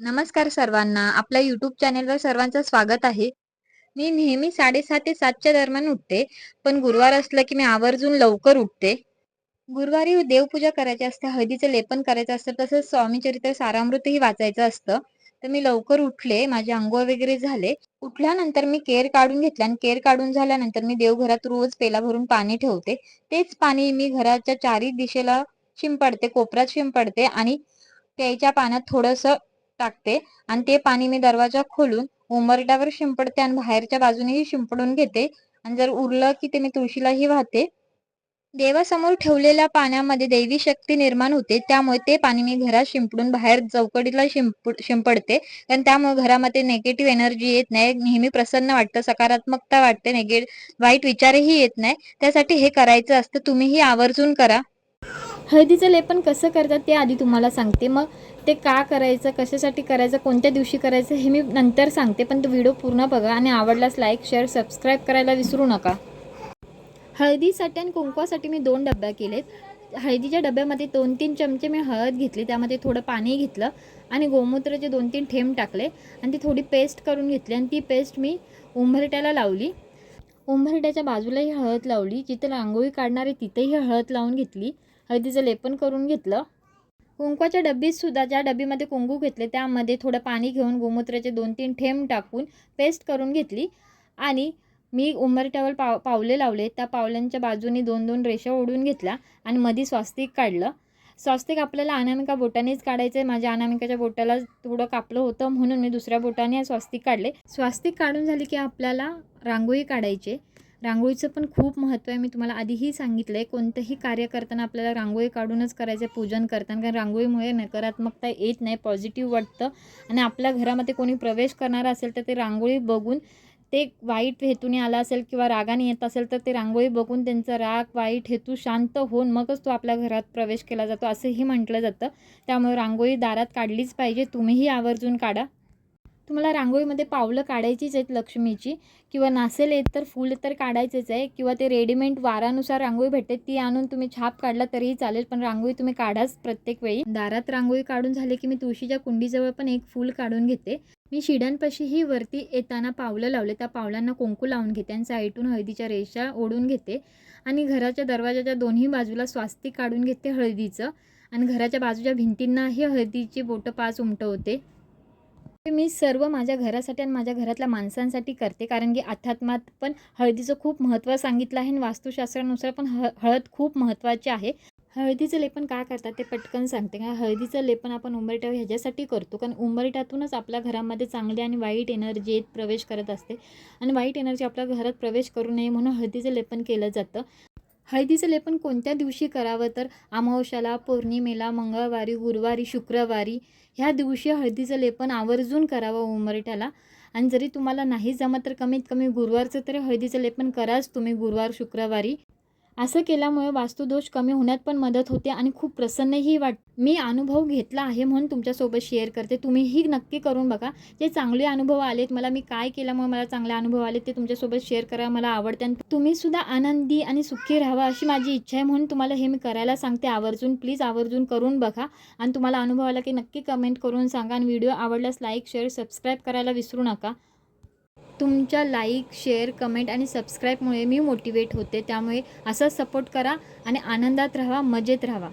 नमस्कार सर्वांना. आपल्या युट्यूब चॅनेलवर सर्वांचं स्वागत आहे. मी नेहमी साडेसात ते सातच्या दरम्यान उठते पण गुरुवार असलं की मी आवर्जून लवकर उठते. गुरुवारी देवपूजा करायची असते हळदीचं लेपन करायचं असतं तसंच स्वामीचरित्र सारामृतही वाचायचं असतं. तर मी लवकर उठले माझे अंघोळ वगैरे झाले. उठल्यानंतर मी केर काढून घेतला आणि केर काढून झाल्यानंतर मी देवघरात रोज पेला भरून पाणी ठेवते. तेच पाणी मी घराच्या चारी दिशेला शिंपडते कोपऱ्यात शिंपडते आणि प्यायच्या पाण्यात थोडंसं टाकते. आणि ते पाणी मी दरवाजा खोलून उंबरट्यावर शिंपडते आणि बाहेरच्या बाजूनेही शिंपडून घेते. आणि जर उरलं की ते मी तुळशीलाही वाहते. देवासमोर ठेवलेल्या पाण्यामध्ये दैवी शक्ती निर्माण होते. त्यामुळे ते पाणी मी घरात शिंपडून बाहेर चौकडीला शिंप शिंपडते. कारण त्यामुळे घरामध्ये नेगेटिव्ह एनर्जी येत नाही. नेहमी प्रसन्न वाटतं. सकारात्मकता वाटते. नेगे वाईट विचारही येत नाही. त्यासाठी हे करायचं असतं. तुम्हीही आवर्जून करा. हळदीचं लेपन कसं करतात ते आधी तुम्हाला सांगते. मग ते का करायचं कशासाठी करायचं कोणत्या दिवशी करायचं हे मी नंतर सांगते पण तो व्हिडिओ पूर्ण बघा आणि आवडल्यास लाईक शेअर सबस्क्राईब करायला विसरू नका. हळदीसाठी आणि कुंकवासाठी मी दोन डब्या केलेत. हळदीच्या डब्यामध्ये दोन तीन चमचे मी हळद घेतली त्यामध्ये थोडं पाणी घेतलं आणि गोमूत्राचे दोन तीन ठेंब टाकले आणि ती थोडी पेस्ट करून घेतली आणि ती पेस्ट मी उंबरट्याला लावली. उंबरट्याच्या बाजूलाही हळद लावली जिथे रांगोळी काढणारे तिथेही हळद लावून घेतली. हळदीचं लेपन करून घेतलं. कुंकवाच्या डब्बीत सुद्धा ज्या डब्बीमध्ये कुंकू घेतले त्यामध्ये थोडं पाणी घेऊन गोमूत्राचे दोन तीन ठेंब टाकून पेस्ट करून घेतली. आणि मी उंबरट्यावर पाव पावले लावले. त्या पावल्यांच्या बाजूनी दोन दोन रेषा ओढून घेतल्या आणि मध्ये स्वास्तिक काढलं. स्वास्तिक आपल्याला अनामिका बोटानेच काढायचं आहे माझ्या अनामिकाच्या बोटाला थोडं कापलं होतं म्हणून मी दुसऱ्या बोटाने स्वास्तिक काढले. स्वास्तिक काढून झाली की आपल्याला रांगोळी काढायची. रांगोळीचं पण खूप महत्त्व आहे. मी तुम्हाला आधीही सांगितलं आहे कोणतंही कार्य करताना आपल्याला रांगोळी काढूनच करायचं आहे पूजन करताना. कारण रांगोळीमुळे नकारात्मकता येत नाही पॉझिटिव्ह वाटतं. आणि आपल्या घरामध्ये कोणी प्रवेश करणारा असेल तर ते रांगोळी बघून ते वाईट हेतूने आला असेल किंवा रागाने येत असेल तर ते रांगोळी बघून त्यांचा राग वाईट हेतू शांत होऊन मगच तो आपल्या घरात प्रवेश केला जातो असंही म्हटलं जातं. त्यामुळे रांगोळी दारात काढलीच पाहिजे. तुम्हीही आवर्जून काढा. तुम्हाला रांगोळीमध्ये पावलं काढायचीच आहेत लक्ष्मीची किंवा नासेल येत तर फूल तर काढायचेच आहे किंवा ते रेडीमेड वारानुसार रांगोळी भेटते ती आणून तुम्ही छाप काढला तरीही चालेल पण रांगोळी तुम्ही काढाच प्रत्येक वेळी. दारात रांगोळी काढून झाले की मी तुळशीच्या कुंडीजवळ पण एक फूल काढून घेते. मी शिड्यांपाशीही वरती येताना पावलं लावले त्या पावलांना कुंकू लावून घेते आणि साईटून हळदीच्या रेषा ओढून घेते आणि घराच्या दरवाजाच्या दोन्ही बाजूला स्वास्तिक काढून घेते हळदीचं आणि घराच्या बाजूच्या भिंतींनाही हळदीची बोटं पाच उमटवते. हे मी सर्व माझ्या घरासाठी आणि माझ्या घरातल्या माणसांसाठी करते. कारण की अध्यात्मात पण हळदीचं खूप महत्त्व सांगितलं आहे आणि वास्तुशास्त्रानुसार पण ह हळद खूप महत्त्वाची आहे. हळदीचं लेपन का करतात ते पटकन सांगते. का हळदीचं लेपन आपण उंबरट्यावर ह्याच्यासाठी करतो. कारण उंबरट्यातूनच आपल्या घरामध्ये चांगली आणि वाईट एनर्जी येत प्रवेश करत असते. आणि वाईट एनर्जी आपल्या घरात प्रवेश करू नये म्हणून हळदीचं लेपन केलं जातं. हळदीचं लेपन कोणत्या दिवशी करावं? तर अमावश्याला पौर्णिमेला मंगळवारी गुरुवारी शुक्रवारी ह्या दिवशी हळदीचं लेपन आवर्जून करावं उंबरठ्याला आणि जरी तुम्हाला नाही जमत तर कमीत कमी गुरुवारचं तरी हळदीचं लेपन कराच तुम्ही गुरुवार शुक्रवारी. असं केल्यामुळे वास्तुदोष कमी होण्यात पण मदत होते आणि खूप प्रसन्नही वाट मी अनुभव घेतला आहे म्हणून तुमच्यासोबत शेअर करते. तुम्हीही नक्की करून बघा. जे चांगले अनुभव आलेत मला मी काय केल्यामुळे मला चांगले अनुभव आले ते तुमच्यासोबत शेअर करायला मला आवडते. आणि तुम्हीसुद्धा आनंदी आणि सुखी राहावा अशी माझी इच्छा आहे म्हणून तुम्हाला हे मी करायला सांगते. आवर्जून प्लीज आवर्जून करून बघा. आणि तुम्हाला अनुभव आला की नक्की कमेंट करून सांगा. आणि व्हिडिओ आवडल्यास लाईक शेअर सबस्क्राईब करायला विसरू नका. तुमच्या लाईक शेअर कमेंट आणि सबस्क्राईबमुळे मी मोटिवेट होते. त्यामुळे असा सपोर्ट करा आणि आनंदात राहा मजेत राहा.